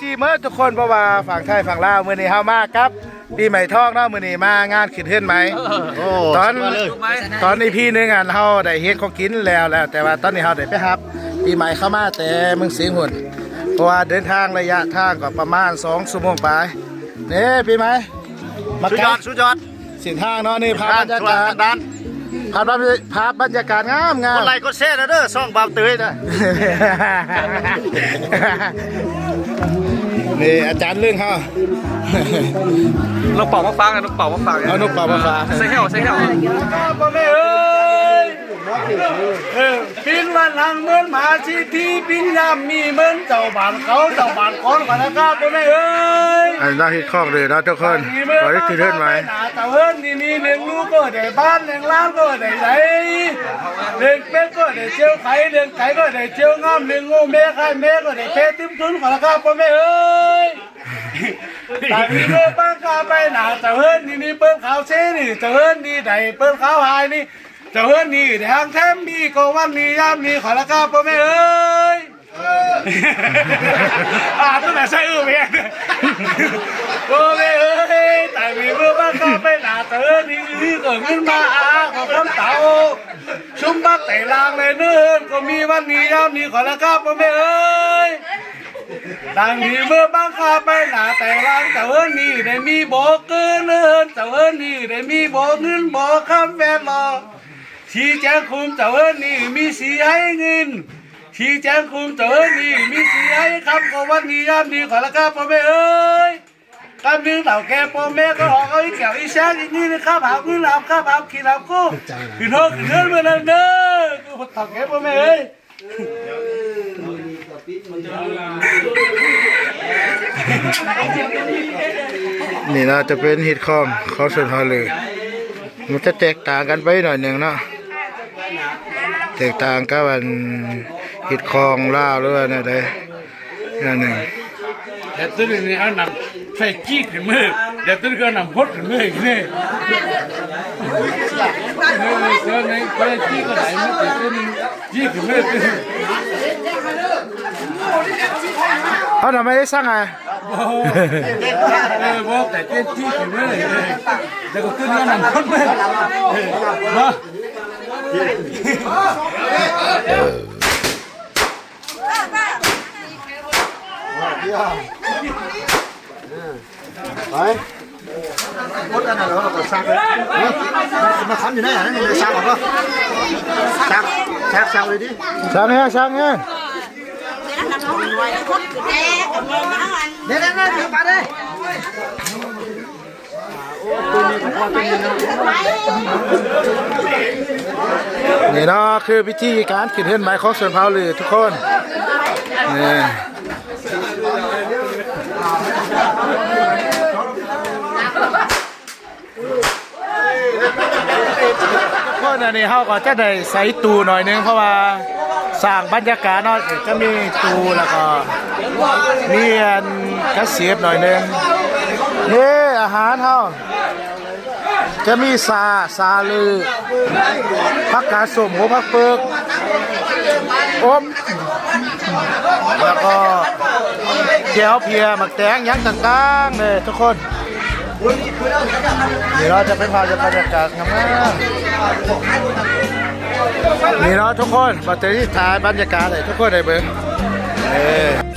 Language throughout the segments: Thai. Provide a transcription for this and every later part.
FC เมื่อทุกคนเพราะว่าฝั่งไทยฝั่งลาวมื้อนี้เฮามาครับปีใหม่ทองเนาะมื้อนี้มางานขึ้นเฮือนไหมโอ้ตอนมาเลยตอนนี้พี่นึงอะเฮาได้เฮ็ดของกินแล้วแล้ว แต่ว่าตอนนี้เฮาได้ไปรับปีใหม่เข้ามาแต่เมืองสิงห์หุ่นเพราะว่าเดินทางระยะทางก็ประมาณ2ชั่วโมงไปนี่ปีใหม่มาสุดยกัอดนสุดยอดเส้นทางเนาะนี่ภาพบรรยาชวนกาศกันดันภาพบรรยภาพบรรยากาศงามงากมดไลค์กดแชร์นะเด้อช่องบาวเตยนะ นี่อาจารย์เรื่องเฮาเราเป่ามาฟังกันเราเป่ามาฟังเอานกเป่ามาฟ้า ใส่แห้วใส่แห้วพ่อแม่เอ้ยเออ ปินวันหลังเหมือนหมาชีทีปินยามมีเหมือนเจ้าบ้านเขาเจ้าบ้านคนกันนะครับพ่อแม่เอ้ยอันน่าฮิตข้องเลยนะทุกคนขอได้คืนเทินไหมเจ้าเฮิรนนี่นี่เลี้ยงลูกก็ได้บ้านเลี้ยงล้านก็ได้ไหนเลี้ยงเป็ดก็ได้เจียวไข่เลี้ยงไก่ก็ได้เจียวงามเลี้ยงงูแม่ไข่แม่ก็ได้เพชรติ้มทุนกันนะครับพ่อแม่เอ้ยตามีเมื่อปังกาไปหนาเจ้าเฮิรนนี่นี่เปิ้ลขาวเช่นี่เจ้าเฮิรนนี่ใดเปิ้ลขาวหายนี่ เจ้าเฮิรนนี่ทางแทมมีก็วันนี้ยามนี้ขอละครับพ่อแม่เอ้ยอ่าตั้งแต่ใส่เออเพียงพ่อแม่เอ้ยแต่มีเมื่อปังกาไปหนาเจ้าเฮิรนนี่นี่เกิดขึ้นมาอาของคำเต่าชุมบักแต่ลางเลยเนิ่นก็มีวันนี้ยามนี้ขอละครับพ่อแม่เอ้ยดังนี้เมื่อบางคาไปหนาแต่ลางเจ้าเอิ้นนี่ได้มีโบกเกินเอิ้นเจ้าเอิ้นนี่ได้มีโบกเงินโบกคำแวดล้อม ชี้แจงคุมเจ้าเอิ้นนี่มีสีให้เงินชี้แจงคุมเจ้าเอิ้นนี่มีสีให้คำก็วันนี้ยามนี้ขอละครับพ่อแม่เอ้ยกำนึงเต่าแกพ่อแม่ก็หอกเอาอีแก้วอีแซงอีนี่นะข้าผาขึ้นลำข้าผาขี่ลำกูขึ้นโทษขึ้นเงินเมื่อนั้นเด้อกูเต่าแกพ่อแม่เอ้ยนี่นะจะเป็นฮิตคองเขาสุดท้ายเลยมันจะแตกต่างกันไปหน่อยหนึ่งเนาะ แตกต่างกับวันฮิตคองล่าวหรือว่าเนี่ยใดนั่นหนึ่งเดี๋ยวตัวนี้เอาหนังใส่จี้ขึ้นมือเดี๋ยวตัวนี้ก็เอาหนังพดขึ้นมืออีกนี่เออเสือในก็ได้จี้ก็ไหลมาแต่ตัวนี้จี้ขึ้นมือขึ้นเขาทำไมได้สร้างไงเออบอกแต่เต้นจี้ขึ้นมือเลยเดี๋ยวก็ตัวนี้เอาหนังพดมือ เออมดอันนั้นเราก็ซักเลยมาทำอยู่ไหนอะนี่เลยซักหรอซักซักซักเลยดิสร้างไงสร้างไงเนี่ยเนี่ยเนี่ยถือมาเลยนี่ นี่นาะคือพิธีการขึ้นเฮือนไม้ของส่วนเผาหรือทุกคนนี่ทุกคนอันนี้เขาก็จะได้ใส่ตูหน่อยนึงเพราะว่าสร้างบรรยากาศเนาะจะมีตูแล้วก็มีอันกระเสียบหน่อยนึงนี่อาหารเขา จะมีซาซาลือผักกาสมหัวผักเปิกอบแล้วก็แก้วเพียหมักแตงยังต่างๆเลยทุกคนนี่เราจะเป็นภาพบรรยากาศงามๆนี่เนาะทุกคนบัตรที่ถ่ายบรรยากาศเลยทุกคนได้เบิ่งเอ้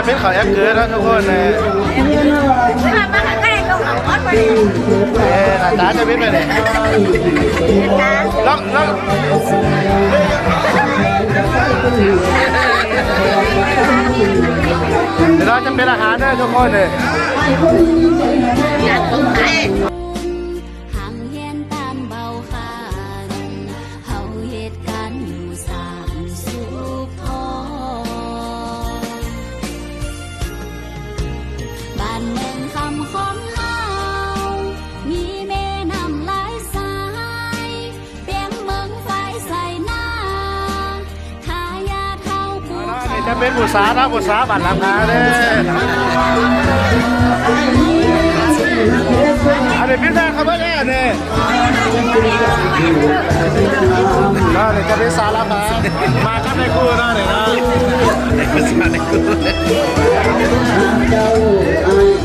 จะเป็นเขาแอปเกิดแล้วทุกคนเลยเอ๊ะหน้าตาจะเป็นไปไหนลองลองเดี๋ยวเราจะเป็นอาหารนะทุกคนเลย เขาป็นบุษานะบุษาบัตรราคาเด้ออันนี้พิซซ่าเขาไม่แน่เนี่ยน่าเนี่ยจะเป็นสารามามากันในคู่น่าเนี่ยนะ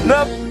เริ่มมีฮิ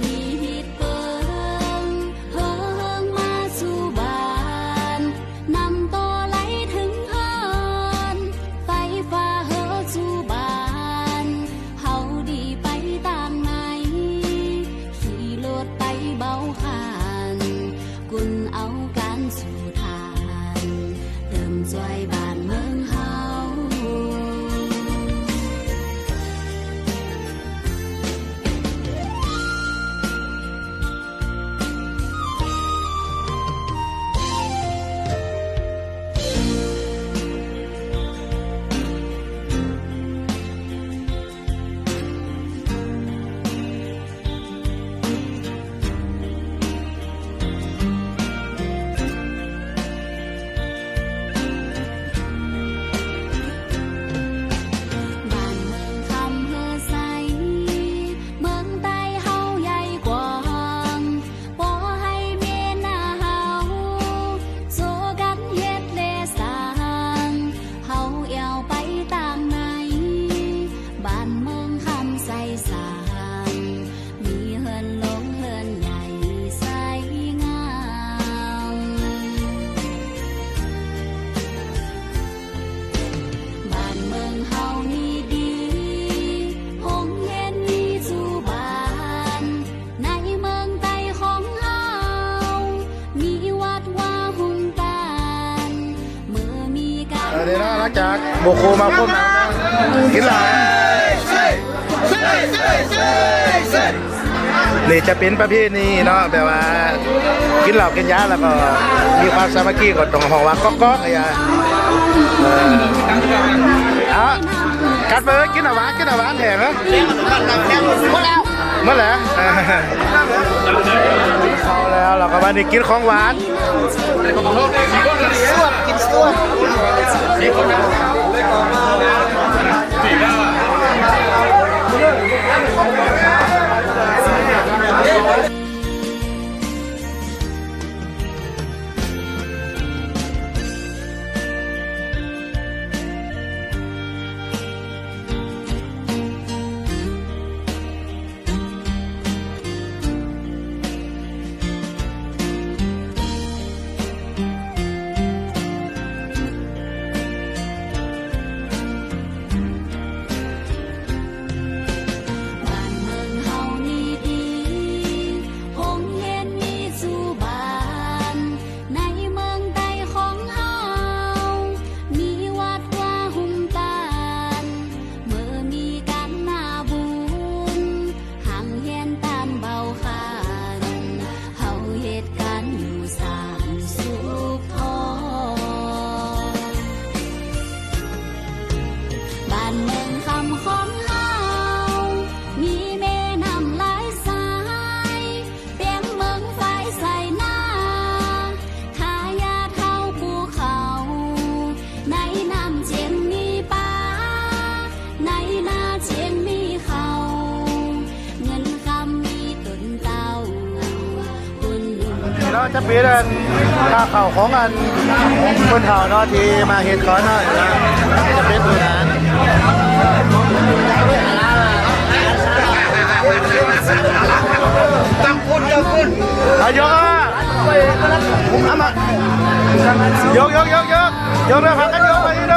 จากโบโคมาพ่นหนาวนะกินหล้านี่จะเป็นประเภทนี้เนาะแบบว่า กินเหล้ากินยาแล้วก็มีความสามัคคีก็ตรงห้องว่าก๊อกก๊อกไอ้ยาเออเอากัดไปเลยกินหน่ะหวานกินหน่ะหวานแถมนะหมหมดแล้ว เมื่อไหร่เขาแล้วเราก็มาได้กินของหวานกินสวดกินสวด จะเปลี่ยนค่าเข่าของอันคนเข่าเนาะที่มาเห็ดขอหน่อยนะจะเป็นตัวนั้นตั้งคุณตั้งคุณอายกอะเอามา ยกยกยกยกยกเลยพักกันยกไปนี่เ